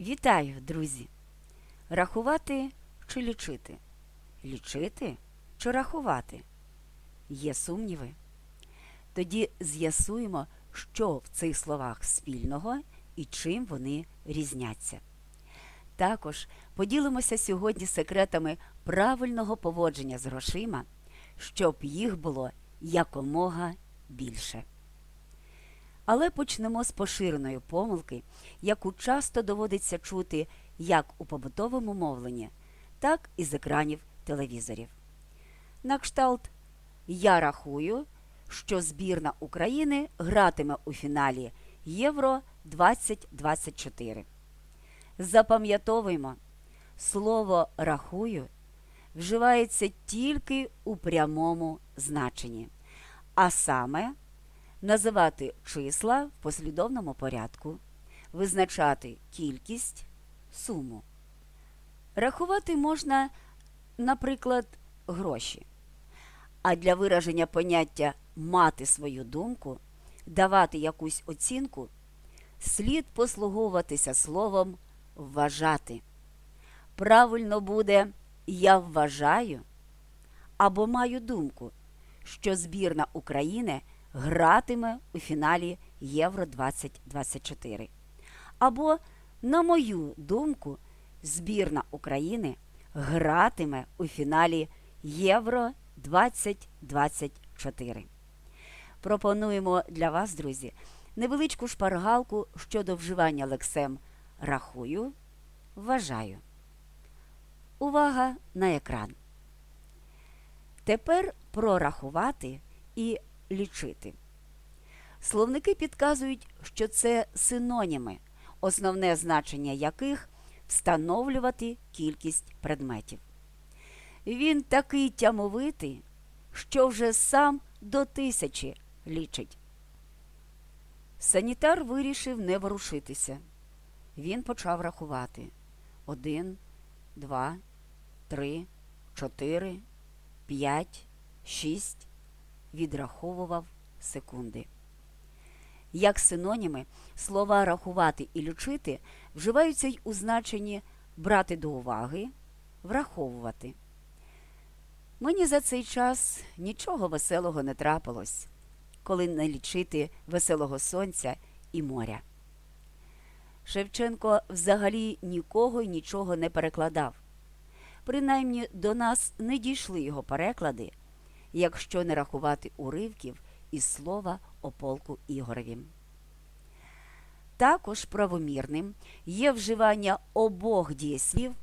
Вітаю, друзі! Рахувати чи лічити? Лічити чи рахувати? Є сумніви? Тоді з'ясуємо, що в цих словах спільного і чим вони різняться. Також поділимося сьогодні секретами правильного поводження з грошима, щоб їх було якомога більше. Але почнемо з поширеної помилки, яку часто доводиться чути як у побутовому мовленні, так і з екранів телевізорів. На кшталт Я рахую, що збірна України гратиме у фіналі Євро 2024. Запам'ятовуємо, слово рахую вживається тільки у прямому значенні, а саме називати числа в послідовному порядку, визначати кількість, суму. Рахувати можна, наприклад, гроші. А для вираження поняття мати свою думку, давати якусь оцінку, слід послуговуватися словом вважати. Правильно буде я вважаю або маю думку, що збірна України гратиме у фіналі Євро 2024. Або, на мою думку, збірна України гратиме у фіналі Євро 2024. Пропонуємо для вас, друзі, невеличку шпаргалку щодо вживання лексем рахую, вважаю. Увага на екран. Тепер прорахувати і лічити. Словники підказують, що це синоніми, основне значення яких встановлювати кількість предметів. Він такий тямовитий, що вже сам до тисячі лічить. Санітар вирішив не ворушитися. Він почав рахувати один, два, три, чотири, п'ять, шість. Відраховував секунди. Як синоніми, слова рахувати і лічити вживаються й у значенні брати до уваги, враховувати. Мені за цей час нічого веселого не трапилось, коли не лічити веселого сонця і моря. Шевченко взагалі нікого й нічого не перекладав. Принаймні до нас не дійшли його переклади, якщо не рахувати уривків із слова о полку Ігоревім. Також правомірним є вживання обох дієслів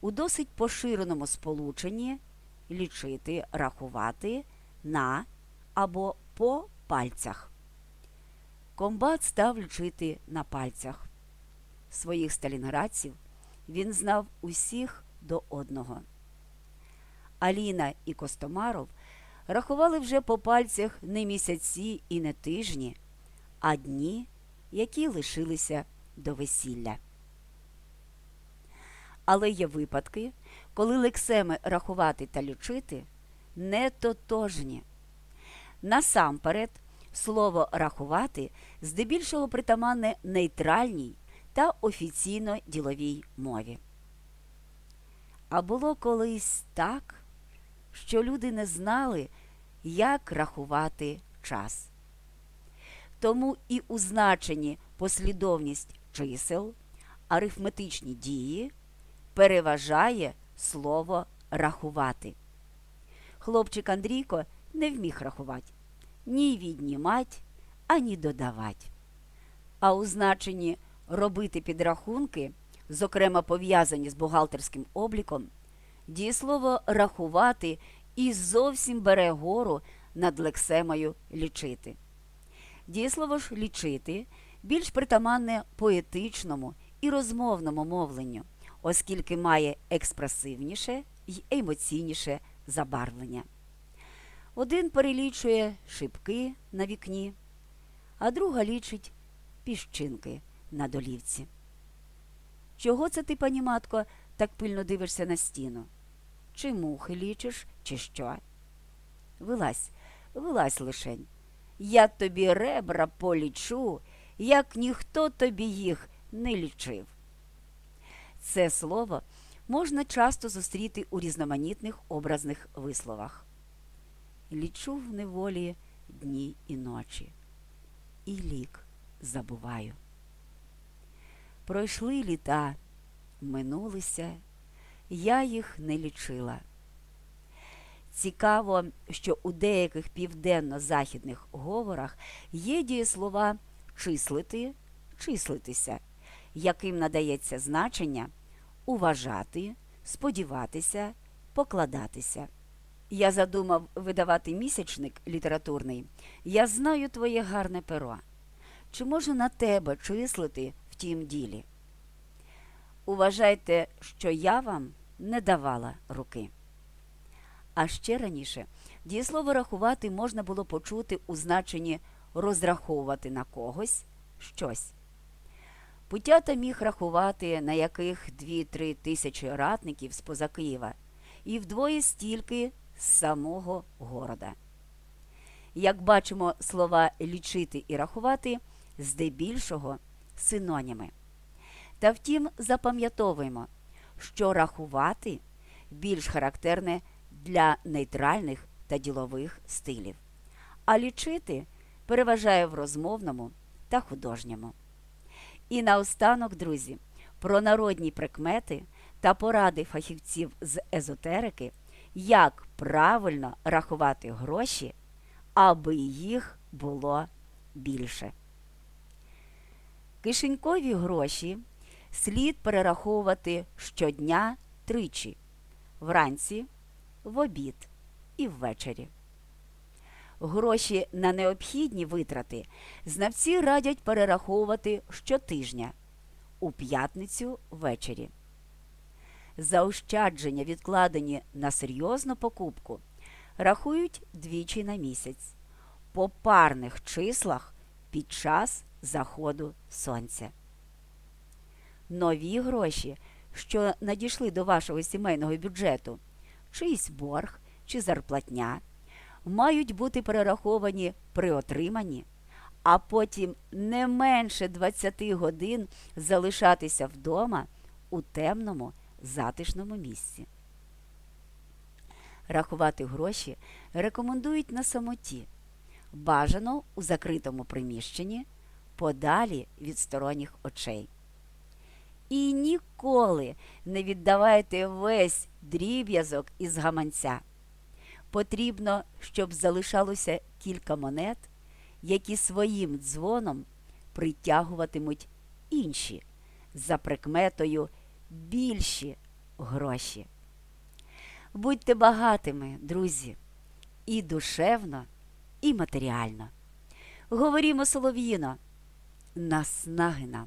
у досить поширеному сполученні лічити, рахувати на або по пальцях. Комбат став лічити на пальцях. Своїх сталінградців він знав усіх до одного. Аліна і Костомаров рахували вже по пальцях не місяці і не тижні, а дні, які лишилися до весілля. Але є випадки, коли лексеми рахувати та лічити не тотожні. Насамперед, слово рахувати здебільшого притаманне нейтральній та офіційно діловій мові. А було колись так, що люди не знали, як рахувати час. Тому і у значенні послідовність чисел, арифметичні дії переважає слово рахувати. Хлопчик Андрійко не вміг рахувати ні віднімать, ані додавать. А у значенні робити підрахунки, зокрема пов'язані з бухгалтерським обліком, дієслово рахувати і зовсім бере гору над лексемою лічити. Дієслово ж лічити більш притаманне поетичному і розмовному мовленню, оскільки має експресивніше й емоційніше забарвлення. Один перелічує шибки на вікні, а друга лічить піщинки на долівці. Чого це ти, пані матко, так пильно дивишся на стіну? Чи мухи лічиш, чи що? Вилазь, вилазь лишень. Я тобі ребра полічу, як ніхто тобі їх не лічив. Це слово можна часто зустріти у різноманітних образних висловах. Лічу в неволі дні і ночі, і лік забуваю. Пройшли літа, минулися, я їх не лічила. Цікаво, що у деяких південно-західних говорах є дієслова числити, числитися, яким надається значення уважати, сподіватися, покладатися. Я задумав видавати місячник літературний. Я знаю твоє гарне перо. Чи можу на тебе числити в тім ділі? Уважайте, що я вам не давала руки. А ще раніше дієслово рахувати можна було почути у значенні розраховувати на когось щось. Путята міг рахувати на яких 2-3 тисячі ратників з поза Києва і вдвоє стільки з самого города. Як бачимо, слова лічити і рахувати здебільшого синоніми. Та втім, запам'ятовуємо, що рахувати більш характерне для нейтральних та ділових стилів, а лічити переважає в розмовному та художньому. І наостанок, друзі, про народні прикмети та поради фахівців з езотерики, як правильно рахувати гроші, аби їх було більше. Кишенькові гроші слід перераховувати щодня тричі вранці, в обід і ввечері. Гроші на необхідні витрати знавці радять перераховувати щотижня у п'ятницю ввечері. Заощадження, відкладені на серйозну покупку, рахують двічі на місяць по парних числах під час заходу сонця. Нові гроші, що надійшли до вашого сімейного бюджету, чийсь борг чи зарплатня, мають бути перераховані при отриманні, а потім не менше 20 годин залишатися вдома у темному затишному місці. Рахувати гроші рекомендують на самоті, бажано у закритому приміщенні, подалі від сторонніх очей. І ніколи не віддавайте весь дріб'язок із гаманця. Потрібно, щоб залишалося кілька монет, які своїм дзвоном притягуватимуть інші за прикметою більші гроші. Будьте багатими, друзі, і душевно, і матеріально. Говорімо солов'їно, наснаги нам